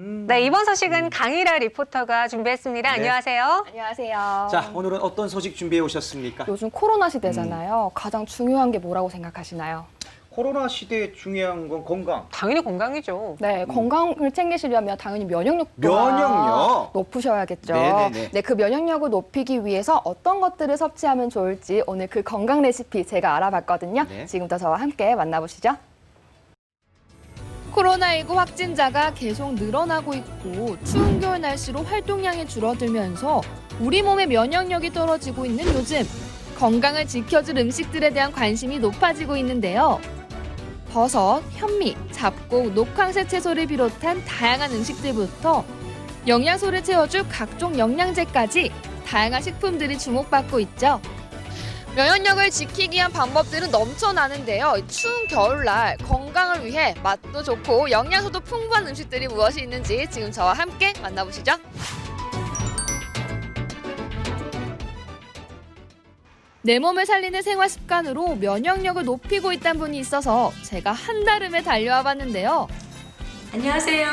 네, 이번 소식은 강일아 리포터가 준비했습니다. 네. 안녕하세요. 안녕하세요. 자, 오늘은 어떤 소식 준비해 오셨습니까? 요즘 코로나 시대잖아요. 가장 중요한 게 뭐라고 생각하시나요? 코로나 시대에 중요한 건 건강. 당연히 건강이죠. 네, 건강을 챙기시려면 당연히 면역력도 면역력? 높으셔야겠죠. 네네네. 네, 그 면역력을 높이기 위해서 어떤 것들을 섭취하면 좋을지 오늘 그 건강 레시피 제가 알아봤거든요. 네. 지금부터 저와 함께 만나보시죠. 코로나19 확진자가 계속 늘어나고 있고 추운 겨울 날씨로 활동량이 줄어들면서 우리 몸의 면역력이 떨어지고 있는 요즘 건강을 지켜줄 음식들에 대한 관심이 높아지고 있는데요. 버섯, 현미, 잡곡, 녹황색 채소를 비롯한 다양한 음식들부터 영양소를 채워줄 각종 영양제까지 다양한 식품들이 주목받고 있죠. 면역력을 지키기 위한 방법들은 넘쳐나는데요. 추운 겨울날 건강을 위해 맛도 좋고 영양소도 풍부한 음식들이 무엇이 있는지 지금 저와 함께 만나보시죠. 내 몸을 살리는 생활 습관으로 면역력을 높이고 있다는 분이 있어서 제가 한달음에 달려와 봤는데요. 안녕하세요.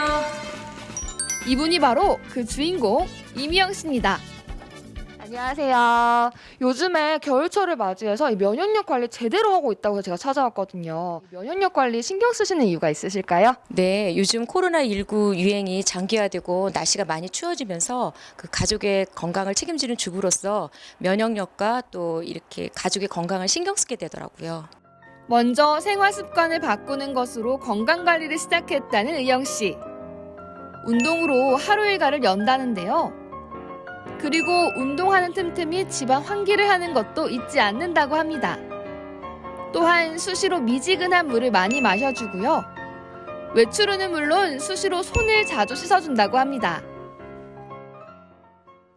이분이 바로 그 주인공 이미영 씨입니다. 안녕하세요. 요즘에 겨울철을 맞이해서 이 면역력 관리 제대로 하고 있다고 해서 제가 찾아왔거든요. 면역력 관리 신경 쓰시는 이유가 있으실까요? 네, 요즘 코로나19 유행이 장기화되고 날씨가 많이 추워지면서 그 가족의 건강을 책임지는 주부로서 면역력과 또 이렇게 가족의 건강을 신경 쓰게 되더라고요. 먼저 생활 습관을 바꾸는 것으로 건강 관리를 시작했다는 의영 씨. 운동으로 하루 일과를 연다는데요. 그리고 운동하는 틈틈이 집안 환기를 하는 것도 잊지 않는다고 합니다. 또한 수시로 미지근한 물을 많이 마셔주고요. 외출은 물론 수시로 손을 자주 씻어준다고 합니다.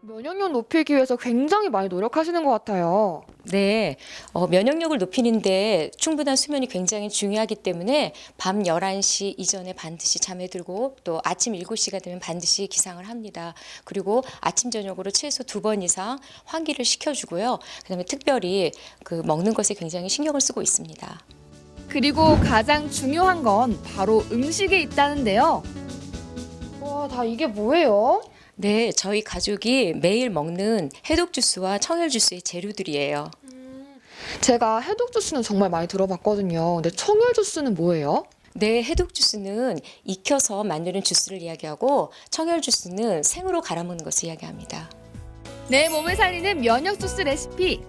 면역력 높이기 위해서 굉장히 많이 노력하시는 것 같아요. 네, 어, 면역력을 높이는데 충분한 수면이 굉장히 중요하기 때문에 밤 11시 이전에 반드시 잠에 들고 또 아침 7시가 되면 반드시 기상을 합니다. 그리고 아침 저녁으로 최소 두 번 이상 환기를 시켜주고요. 그다음에 특별히 그 먹는 것에 굉장히 신경을 쓰고 있습니다. 그리고 가장 중요한 건 바로 음식에 있다는데요. 와, 다 이게 뭐예요? 네, 저희 가족이 매일 먹는 해독 주스와 청열 주스의 재료들이에요. 제가 해독 주스는 정말 많이 들어봤거든요. 근데 청열 주스는 뭐예요? 네, 해독 주스는 익혀서 만드는 주스를 이야기하고 청열 주스는 생으로 갈아 먹는 것을 이야기합니다. 내 몸을 살리는 면역 주스 레시피.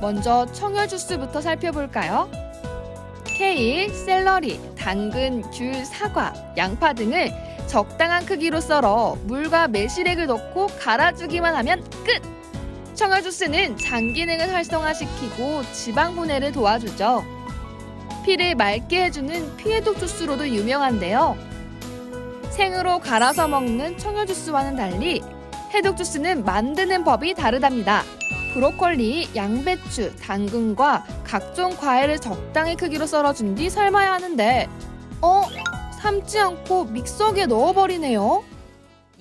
먼저 청열 주스부터 살펴볼까요? 케일, 샐러리, 당근, 귤, 사과, 양파 등을 적당한 크기로 썰어 물과 매실액을 넣고 갈아주기만 하면 끝! 청열 주스는 장 기능을 활성화시키고 지방 분해를 도와주죠. 피를 맑게 해주는 피해독 주스로도 유명한데요. 생으로 갈아서 먹는 청열 주스와는 달리 해독 주스는 만드는 법이 다르답니다. 브로콜리, 양배추, 당근과 각종 과일을 적당히 크기로 썰어준 뒤 삶아야 하는데, 어? 삶지 않고 믹서기에 넣어버리네요.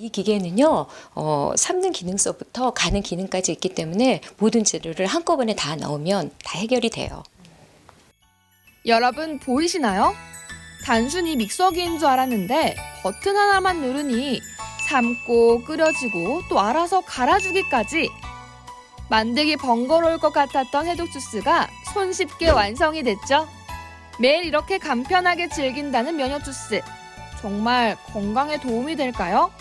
이 기계는요, 어, 삶는 기능서부터 가는 기능까지 있기 때문에 모든 재료를 한꺼번에 다 넣으면 다 해결이 돼요. 여러분 보이시나요? 단순히 믹서기인 줄 알았는데 버튼 하나만 누르니 삶고 끓여지고 또 알아서 갈아주기까지 만들기 번거로울 것 같았던 해독 주스가 손쉽게 완성이 됐죠. 매일 이렇게 간편하게 즐긴다는 면역 주스. 정말 건강에 도움이 될까요?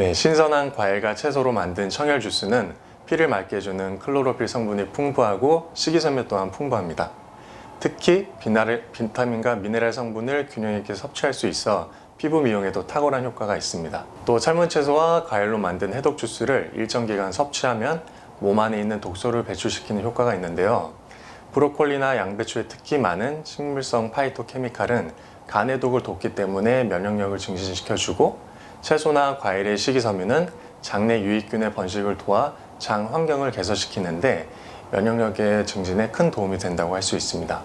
네, 신선한 과일과 채소로 만든 청열 주스는 피를 맑게 해주는 클로로필 성분이 풍부하고 식이섬유 또한 풍부합니다. 특히 비나를, 비타민과 미네랄 성분을 균형 있게 섭취할 수 있어 피부 미용에도 탁월한 효과가 있습니다. 또 삶은 채소와 과일로 만든 해독 주스를 일정 기간 섭취하면 몸 안에 있는 독소를 배출시키는 효과가 있는데요. 브로콜리나 양배추에 특히 많은 식물성 파이토케미칼은 간의 독을 돕기 때문에 면역력을 증진시켜주고 채소나 과일의 식이섬유는 장내 유익균의 번식을 도와 장 환경을 개선시키는데 면역력의 증진에 큰 도움이 된다고 할 수 있습니다.